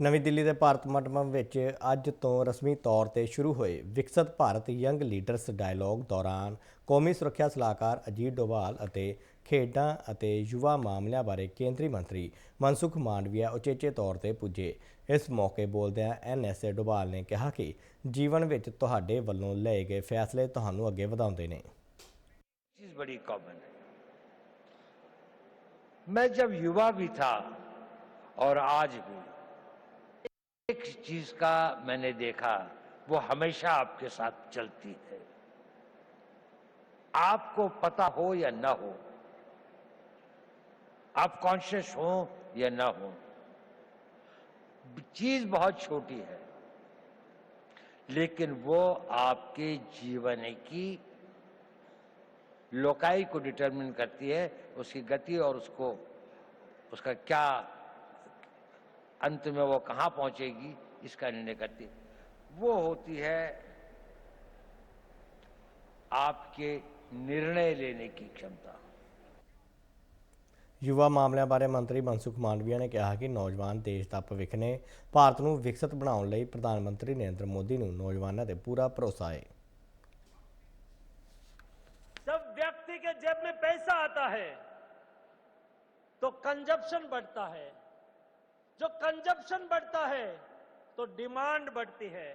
ਨਵੀਂ ਦਿੱਲੀ ਦੇ ਭਾਰਤ ਮੰਡਪਮ ਵਿੱਚ ਅੱਜ ਤੋਂ ਰਸਮੀ ਤੌਰ ਤੇ ਸ਼ੁਰੂ ਹੋਏ ਵਿਕਸਤ ਭਾਰਤ ਯੰਗ ਲੀਡਰਸ ਡਾਇਲੋਗ ਦੌਰਾਨ ਕੌਮੀ ਸੁਰੱਖਿਆ ਸਲਾਹਕਾਰ ਅਜੀਤ ਡੋਭਾਲ ਅਤੇ ਖੇਡਾਂ ਅਤੇ ਯੁਵਾ ਮਾਮਲਿਆਂ ਬਾਰੇ ਕੇਂਦਰੀ ਮੰਤਰੀ ਮਨਸੁਖ ਮਾਂਡਵੀਆ ਉਚੇਚੇ ਤੌਰ ਤੇ ਪੁੱਜੇ ਇਸ ਮੌਕੇ ਬੋਲਦਿਆਂ ਐਨਐਸਏ ਡੋਭਾਲ ਨੇ ਕਿਹਾ ਕਿ ਜੀਵਨ ਵਿੱਚ ਤੁਹਾਡੇ ਵੱਲੋਂ ਲਏ ਗਏ ਫੈਸਲੇ ਤੁਹਾਨੂੰ ਅੱਗੇ ਵਧਾਉਂਦੇ ਨੇ चीज बड़ी कॉमन है मैं जब युवा भी था और आज भी एक चीज़ का मैंने देखा, वो हमेशा आपके साथ चलती है। आपको पता हो या ना हो, आप कॉन्शियस हो या ना हो, चीज़ बहुत छोटी है, लेकिन वो आपके जीवन की लोकाई को डिटरमिन करती है, उसकी गति और उसको, उसका क्या अंत में वो कहाँ पहुंचेगी इसका निर्णय करती है वो होती है आपके निर्णय लेने की क्षमता ਯੁਵਾ ਮਾਮਲਿਆਂ ਬਾਰੇ ਮੰਤਰੀ ਮਨਸੁਖ ਮਾਂਡਵੀਆ ਨੇ ਕਿਹਾ ਕਿ ਨੌਜਵਾਨ ਦੇਸ਼ ਦਾ ਭਵਿੱਖ ਨੇ ਭਾਰਤ ਨੂੰ ਵਿਕਸਿਤ ਬਣਾਉਣ ਲਈ ਪ੍ਰਧਾਨ ਮੰਤਰੀ ਨਰਿੰਦਰ ਮੋਦੀ ਨੂੰ ਨੌਜਵਾਨਾਂ ਤੇ ਪੂਰਾ ਭਰੋਸਾ ਹੈ जब व्यक्ति के जेब में पैसा आता है तो कंजप्शन बढ़ता है जो कंजप्शन बढ़ता है तो डिमांड बढ़ती है।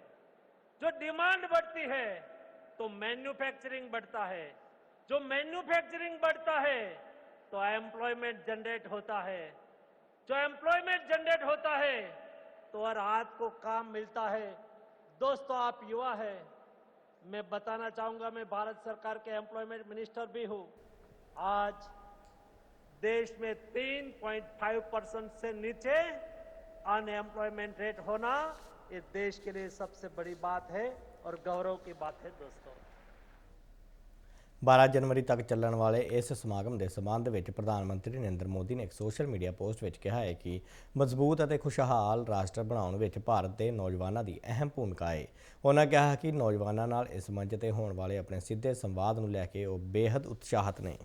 जो डिमांड बढ़ती है तो मैन्युफैक्चरिंग बढ़ता है। जो मैन्युफैक्चरिंग बढ़ता है तो एम्प्लॉयमेंट जनरेट होता है। जो एम्प्लॉयमेंट जनरेट होता है तो हाथ को काम मिलता है। दोस्तों, आप युवा है। मैं बताना चाहूँगा, मैं भारत सरकार के एम्प्लॉयमेंट मिनिस्टर भी हूँ। आज देश में 3.5 परसेंट से नीचे अनएम्प्लॉयमेंट रेट होना ये देश के लिए सबसे बड़ी बात है और गौरव की बात है दोस्तों। 12 ਜਨਵਰੀ ਤੱਕ ਚੱਲਣ ਵਾਲੇ ਇਸ ਸਮਾਗਮ ਦੇ ਸਬੰਧ ਵਿੱਚ ਪ੍ਰਧਾਨ ਮੰਤਰੀ ਨਰਿੰਦਰ ਮੋਦੀ ਨੇ ਇੱਕ ਸੋਸ਼ਲ ਮੀਡੀਆ ਪੋਸਟ ਵਿੱਚ ਕਿਹਾ ਹੈ ਕਿ ਮਜ਼ਬੂਤ ਅਤੇ ਖੁਸ਼ਹਾਲ ਰਾਸ਼ਟਰ ਬਣਾਉਣ ਵਿੱਚ ਭਾਰਤ ਦੇ ਨੌਜਵਾਨਾਂ ਦੀ ਅਹਿਮ ਭੂਮਿਕਾ ਹੈ ਉਹਨਾਂ ਕਿਹਾ ਕਿ ਨੌਜਵਾਨਾਂ ਨਾਲ ਇਸ ਮੰਚ ਤੇ ਹੋਣ ਵਾਲੇ ਆਪਣੇ ਸਿੱਧੇ ਸੰਵਾਦ ਨੂੰ ਲੈ ਕੇ ਉਹ ਬੇहद ਉਤਸ਼ਾਹਿਤ ਨੇ